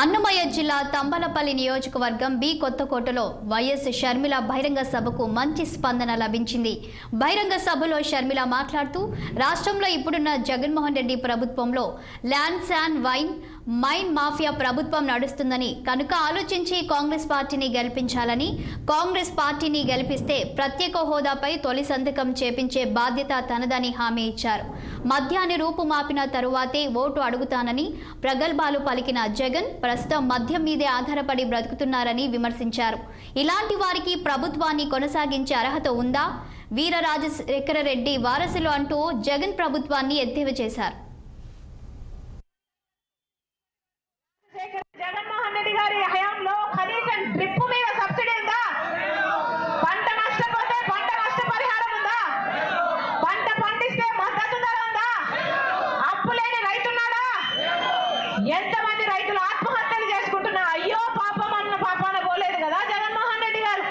అన్నమయ్య జిల్లా తంబలపల్లి నియోజకవర్గం B కొత్తకోటలో YS Sharmila బహిరంగ సభకు మంచి స్పందన లభించింది. బహిరంగ సభలో షర్మిల మాట్లాడుతూ రాష్ట్రంలో ఇప్పుడున్న జగన్మోహన్ రెడ్డి ప్రభుత్వంలో land sand wine mine mafia ప్రభుత్వం నడుస్తుందని కనుక ఆలోచించి కాంగ్రెస్ పార్టీని గెలిపించాలని కాంగ్రెస్ పార్టీని గెలిపిస్తే ప్రత్యేక హోదాపై తొలి సంతకం చేపించే బాధ్యత తనదని హామీ ఇచ్చారు. మద్యాన్ని రూపుమాపిన తరువాతే ఓటు అడుగుతానని ప్రగల్భాలు పలికిన జగన్ ప్రస్తుతం మద్యం మీదే ఆధారపడి బ్రతుకుతున్నారని విమర్శించారు. ఇలాంటి వారికి ప్రభుత్వాన్ని కొనసాగించే అర్హత ఉందా? వీర రాజశేఖర రెడ్డి వారసులు అంటూ జగన్ ప్రభుత్వాన్ని ఎద్దేవా చేశారు జగన్మోహన్ రెడ్డి గారి హయాంలో కనీసం డ్రిప్ మీద సబ్సిడీ ఉందా పంట నష్టపోతే పంట నష్టపరిహారం ఉందా పంట పండిస్తే మద్దతు ధర ఉందా అప్పు లేని రైతున్నాడా ఎంతమంది రైతులు ఆత్మహత్యలు చేసుకుంటున్నా అయ్యో పాపం అన్న పాపాన పోలేదు కదా జగన్మోహన్ రెడ్డి గారు.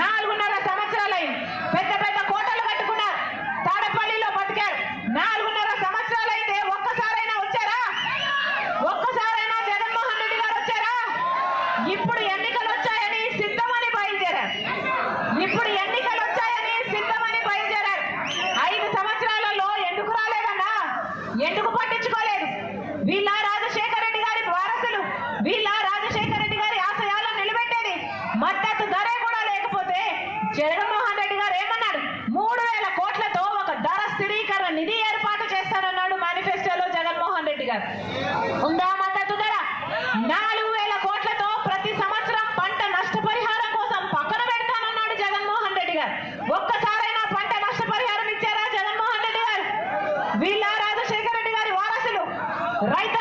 నాలుగున్నర సంవత్సరాలైంది. పెద్ద పెద్ద కోటలు కట్టుకున్నారు. తాడపల్లిలో బతికారు. నాలుగున్నర సంవత్సరాలైతే ఒక్కసారైనా వచ్చారా? ఒక్కసారైనా జగన్మోహన్ రెడ్డి గారు వచ్చారా? ఇప్పుడు ఎన్నికలు వచ్చాయని సిద్ధమని బయలుదేరారు. ఇప్పుడు ఎన్నికలు వచ్చాయని సిద్ధమని బయలుదేరారు. ఐదు సంవత్సరాలలో ఎందుకు రాలేదన్నా? ఎందుకు పట్టించుకో వీళ్ళ రాజశేఖర రెడ్డి గారి వారసులు వీళ్ళ రాజశేఖర రెడ్డి గారి ఆశయాలను నిలబెట్టేది మద్దతు ధరే కూడా లేకపోతే జగన్మోహన్ రెడ్డి గారు ఏమన్నాడు? మూడు వేల కోట్లతో ఒక ధర స్థిరీకరణ నిధి ఏర్పాటు చేస్తానన్నాడు మేనిఫెస్టోలో జగన్మోహన్ రెడ్డి గారు. ఉందా మద్దతు ధర నాలుగు వేల కోట్లతో ప్రతి సంవత్సరం పంట నష్టపరిహారం కోసం పక్కన పెడతానన్నాడు జగన్మోహన్ రెడ్డి గారు. ఒక్కసారైనా పంట నష్టపరిహారం ఇచ్చారా జగన్మోహన్ రెడ్డి గారు? వీళ్ళ రాజశేఖర రెడ్డి గారి వారసులు. రైతు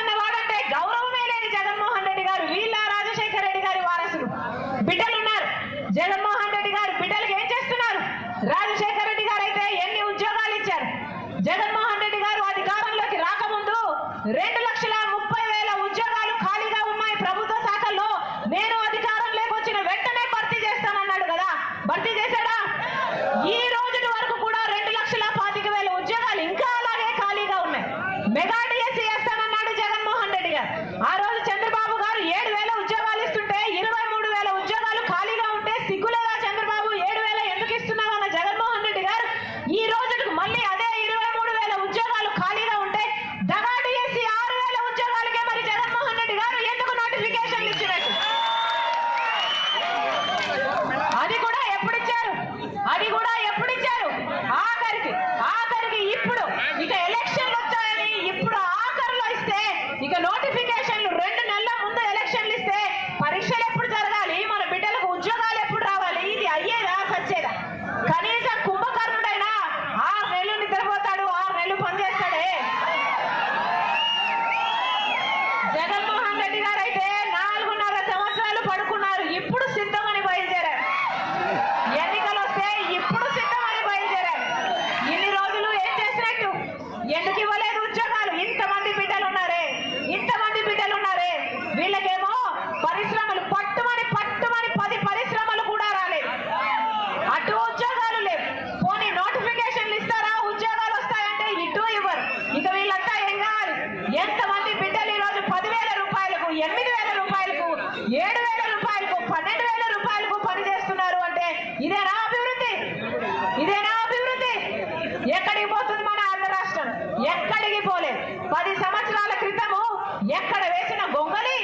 ఎక్కడ వేసిన గొంగలి?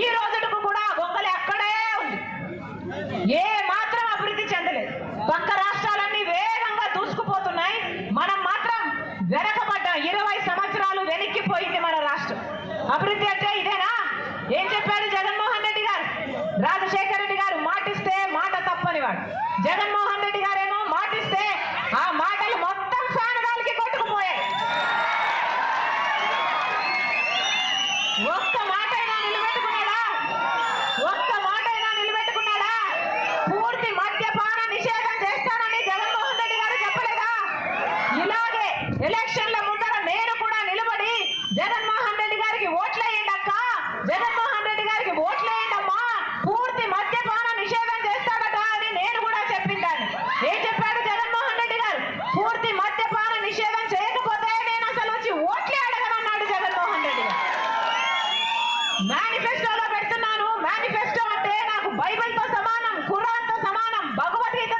ఈ రోజుకు కూడా గొంగలి అక్కడే ఉంది. ఏ మాత్రం అభివృద్ధి చెందలేదు. పక్క రాష్ట్రాలన్నీ వేగంగా దూసుకుపోతున్నాయి. మనం మాత్రం వెనకబడ్డ ఇరవై సంవత్సరాలు వెనక్కిపోయింది మన రాష్ట్రం. అభివృద్ధి అంటే ఇదేనా? ఏం చెప్పారు జగన్మోహన్ రెడ్డి గారు? రాజశేఖర రెడ్డి గారు మాటిస్తే మాట తప్పనివాడు. జగన్మోహన్ రెడ్డి గారు మేనిఫెస్టోలో పెడుతున్నాను. మేనిఫెస్టో అంటే నాకు బైబిల్తో సమానం ఖురాన్తో సమానం భగవద్గీత